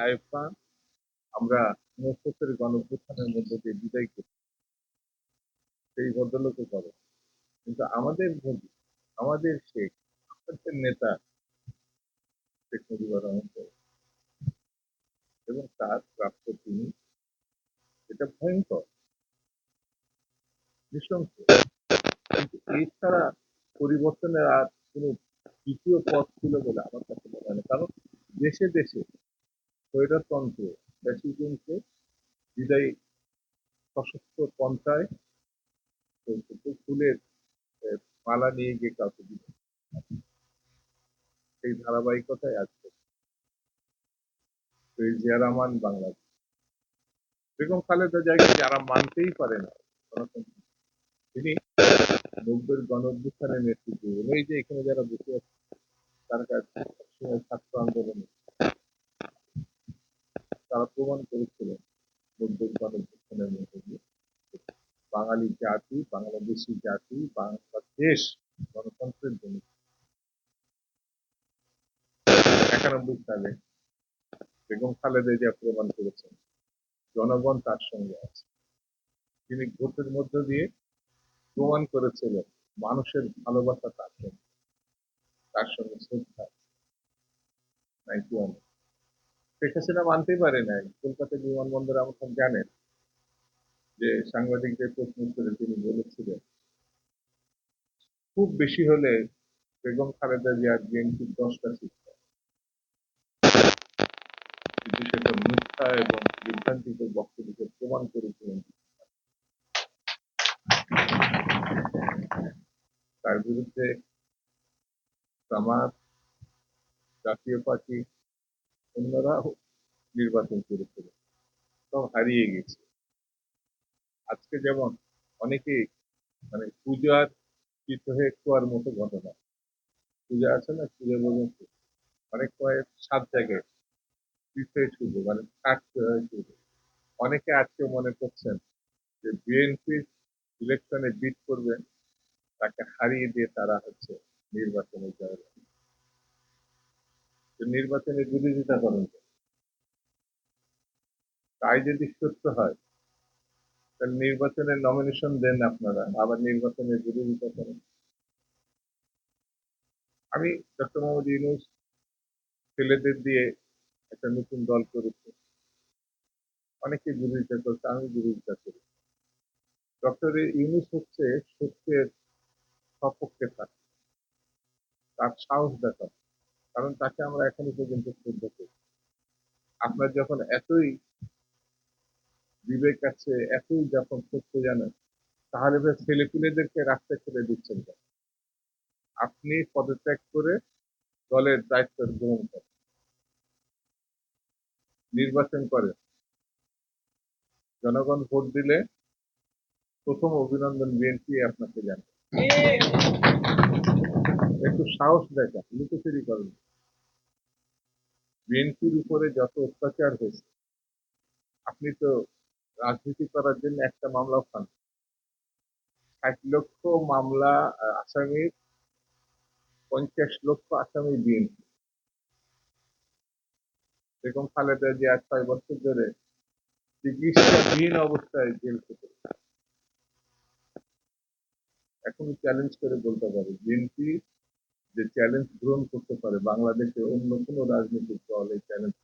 আইয়ুব খান আমরা উনসত্তরের গণঅভ্যুত্থানের মধ্যে দিয়ে বিদায় করি। সেই ভদ্রলোকে করে কিন্তু আমাদের মোদী আমাদের শেখ আমাদের নেতা শেখ মুজিবুর রহমান এবং তার প্রাপ্ত তিনি এটা ভয়ঙ্কর। কিন্তু এছাড়া পরিবর্তনের আর কোনো দ্বিতীয় পথ ছিল বলে আমার কাছে মনে হয় কারণ দেশে দেশে স্বৈরতন্ত্র ফ্যাসিজমকে বিদায়ী সশস্ত্র পন্থায় ফুলের মালা নিয়ে গিয়ে কাউকে দিল সেই ধারাবাহিকতায় আছে জিয়া রহমান বাংলাদেশ। বেগম খালেদা জায়গায় যারা মানতেই পারে না তিনি নব্বই গণ অভ্যুত্থানের নেতৃত্ব। এই যে এখানে যারা বসে আছে, তার কাছে ছাত্র আন্দোলনে তারা প্রমাণ করেছিলেন গণ মধ্যে দিয়ে। বাঙালি জাতি, বাংলাদেশি জাতি, বাংলাদেশ গণতন্ত্রের জন্য। একানব্বই সালে বেগম খালেদা জিয়া প্রমাণ করেছেন, জনগণ তার সঙ্গে আছে। তিনি ভোটের মধ্য দিয়ে প্রমাণ করেছিলেন মানুষের ভালোবাসা তার সঙ্গে। তার সঙ্গে শ্রদ্ধা। নাইনটি ওয়ান শেখ হাসিনা মানতেই পারে নাই। কলকাতা বিমানবন্দরে আমার জানেন যে সাংবাদিকদের প্রশ্ন করে তিনি বলেছিলেন। খুব বেশি হলে বেগম খালেদা জিয়ার বিএনপি দশটা সিট কিন্তু সেটা মিথ্যা এবং বিভ্রান্তিকর বক্তব্যকে প্রমাণ করেছিলেন তার বিরুদ্ধে জামাত, জাতীয় পার্টি অন্যরা নির্বাচন করেছিল। সব হারিয়ে গেছে। আজকে যেমন অনেকে মানে পূজার চিত্র হয়ে খোয়ার মতো ঘটনা। পূজা আছে না, পূজা বলতে অনেক কয়েক সাত জায়গায় হয়ে শুরু মানে অনেকে আজকে মনে করছেন যে বিএনপি ইলেকশনে বিট করবেন তাকে হারিয়ে দিয়ে তারা হচ্ছে নির্বাচনে যাবে তো নির্বাচনের বিরোধিতা করেন? তাই যদি সত্য হয়, তাহলে নির্বাচনের নমিনেশন দেন আপনারা, আবার নির্বাচনের বিরোধিতা করেন। আমি ডক্টর মোহাম্মদ ইউনুস, ছেলেদের দিয়ে একটা নতুন দল করেছে। অনেকে বিরোধিতা করছে, আমি বিরোধিতা করি। ডক্টর ইউনুস হচ্ছে সত্যের সপক্ষে থাকে। তার সাহস দেখা কারণ তাকে আমরা এখনও পর্যন্ত শ্রদ্ধা করি। আপনার যখন এতই বিবেক আছে এতই যখন সত্য জানেন তাহলে ছেলেপুলেদেরকে রাস্তা ছেড়ে দিচ্ছেন কেন? আপনি পদত্যাগ করে দলের দায়িত্ব গ্রহণ করেন। নির্বাচন করেন। জনগণ ভোট দিলে প্রথম অভিনন্দন বিএনপি আপনাকে জানে একটু সাহস দেখান লুকোচুরি করেন। বিএনপির উপরে যত অত্যাচার হয়েছে, আপনি তো রাজনীতি করার জন্য একটা মামলাও পান ষাট লক্ষ মামলা আসামির, পঞ্চাশ লক্ষ আসামি বিএনপি। বেগম খালেদা জিয়া ছয় বছর ধরে চিকিৎসাধীন অবস্থায় জেল খেতে এখন চ্যালেঞ্জ করে বলতে পারে, বিএনপি যে চ্যালেঞ্জ গ্রহণ করতে পারে বাংলাদেশে অন্য কোনো রাজনৈতিক দল এই চ্যালেঞ্জ